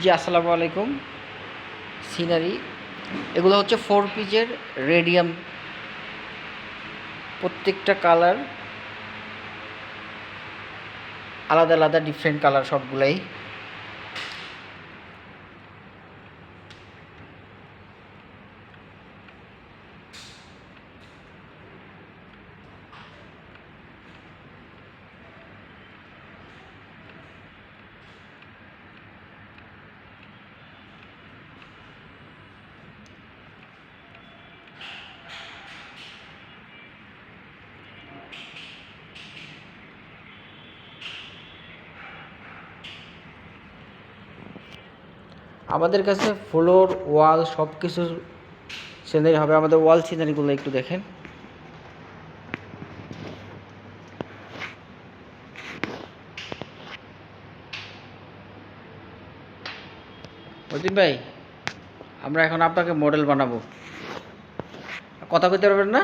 জি, আসসালামু আলাইকুম। সিনারি, এগুলো হচ্ছে ফোর পিজের রেডিয়াম প্রত্যেকটা কালার আলাদা আলাদা ডিফারেন্ট কালার সবগুলাই। আমাদের কাছে ফ্লোর ওয়াল সব কিছু সিনারি হবে। আমাদের ওয়াল সিনারিগুলো একটু দেখেন। অজিন ভাই, আমরা এখন আপনাকে মডেল বানাবো। কথা কইতে পারবেন না?